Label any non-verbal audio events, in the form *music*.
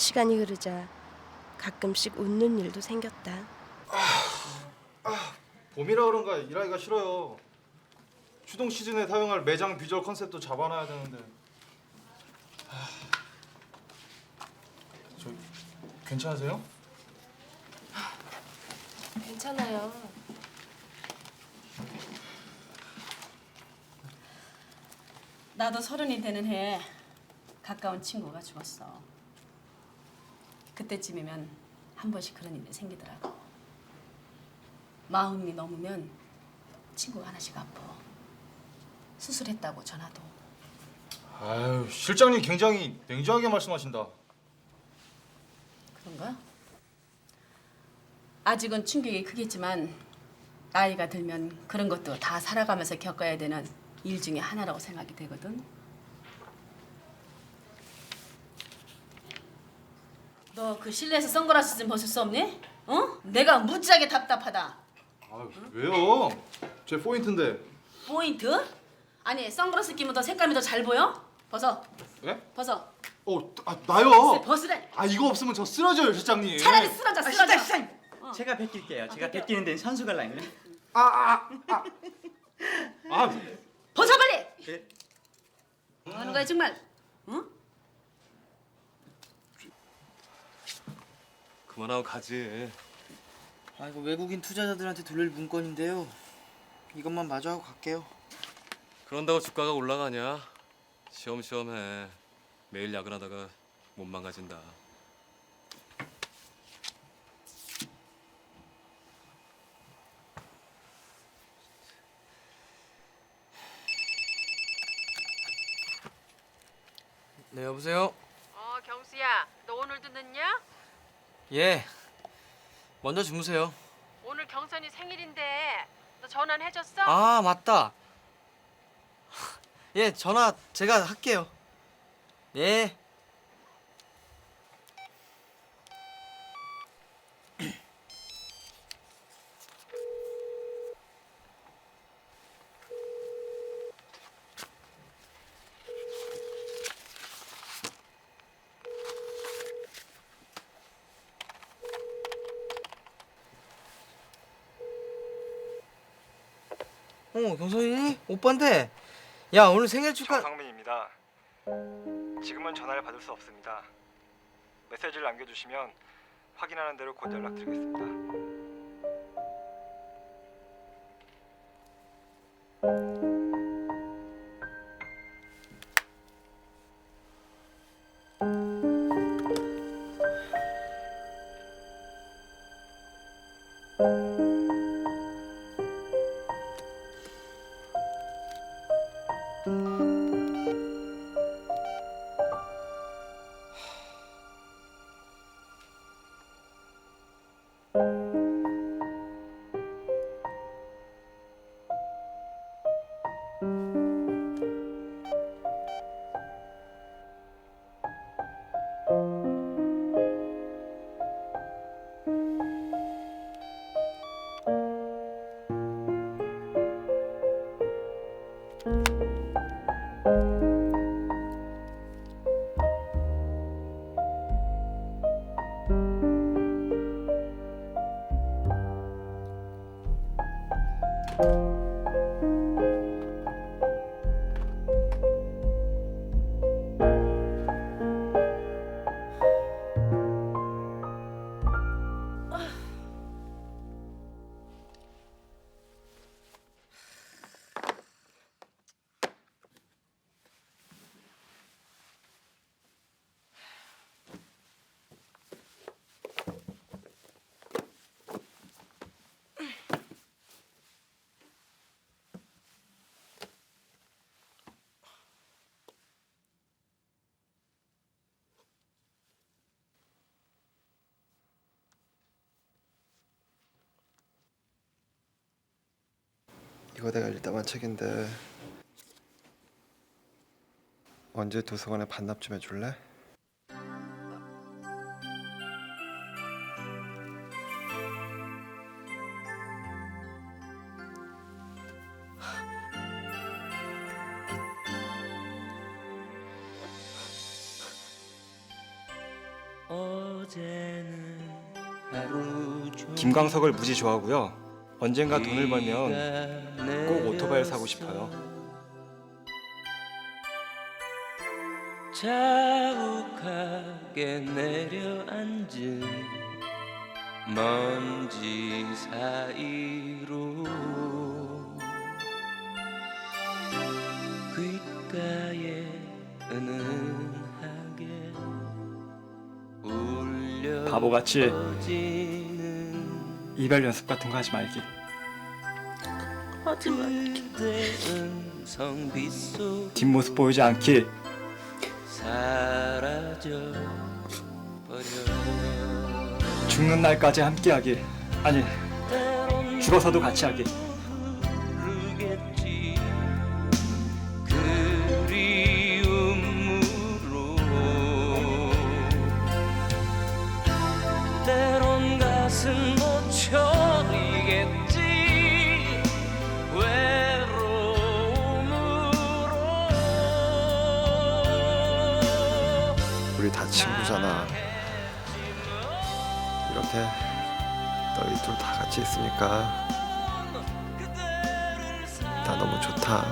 시간이 흐르자 가끔씩 웃는 일도 생겼다. 봄이라 그런가 일하기가 싫어요. 추동 시즌에 사용할 매장 비주얼 컨셉도 잡아놔야 되는데. 하... 저 괜찮으세요? 괜찮아요. 나도 서른이 되는 해 가까운 친구가 죽었어. 그때쯤이면 한 번씩 그런 일이 생기더라고. 마흔이 넘으면 친구가 하나씩 아파. 수술했다고 전화도. 아유 실장님 굉장히 냉정하게 말씀하신다. 그런가? 아직은 충격이 크겠지만 나이가 들면 그런 것도 다 살아가면서 겪어야 되는 일 중에 하나라고 생각이 되거든. 너 그 실내에서 선글라스 좀 벗을 수 없니? 어? 내가 무지하게 답답하다. 아 왜요? 제 포인트인데. 포인트? 아니 선글라스 끼면 더 색감이 더 잘 보여? 벗어. 예? 벗어. 어, 아 나요. 벗으래. 아 이거 없으면 저 쓰러져요 실장님. 차라리 쓰러져 아, 쓰러져. 시장 시장. 제가 베낄게요. 제가 베끼는 데는 선수가 라인을. 아, 아. 벗어 빨리. 예. 뭐 하는 거야 정말? 응? 그만하고 가지. 아 이거 외국인 투자자들한테 돌릴 문건인데요. 이것만 마저 하고 갈게요. 그런다고 주가가 올라가냐? 시험시험 해. 매일 야근하다가 못 망가진다. 네 여보세요. 어, 경수야, 너 오늘도 늦냐? 예. 먼저 주무세요. 오늘 경선이 생일인데 너 전화는 해줬어? 아 맞다. *laughs* 예 전화 제가 할게요. 예. 어 경선이 오빠인데 야 오늘 생일 축하 정상민입니다. 지금은 전화를 받을 수 없습니다. 메시지를 남겨주시면 확인하는 대로 곧 연락드리겠습니다. 이거 내가 읽다 만 책인데 언제 도서관에 반납 좀 해줄래? 어 김광석을 무지 좋아하고요. 언젠가 돈을 벌면 꼭 오토바이를 사고 싶어요. 자욱하게 내려앉은 먼지 사이로 귓가에 은은하게 울려 바보같이 이별 연습 같은 거 하지 말기. 하지 빗속 뒷모습 보이지 않기. 죽는 날까지 함께하기. 아니 죽어서도 같이 하기. 우리 다 친구잖아. 이렇게 너희 둘 다 같이 있으니까 나 너무 좋다.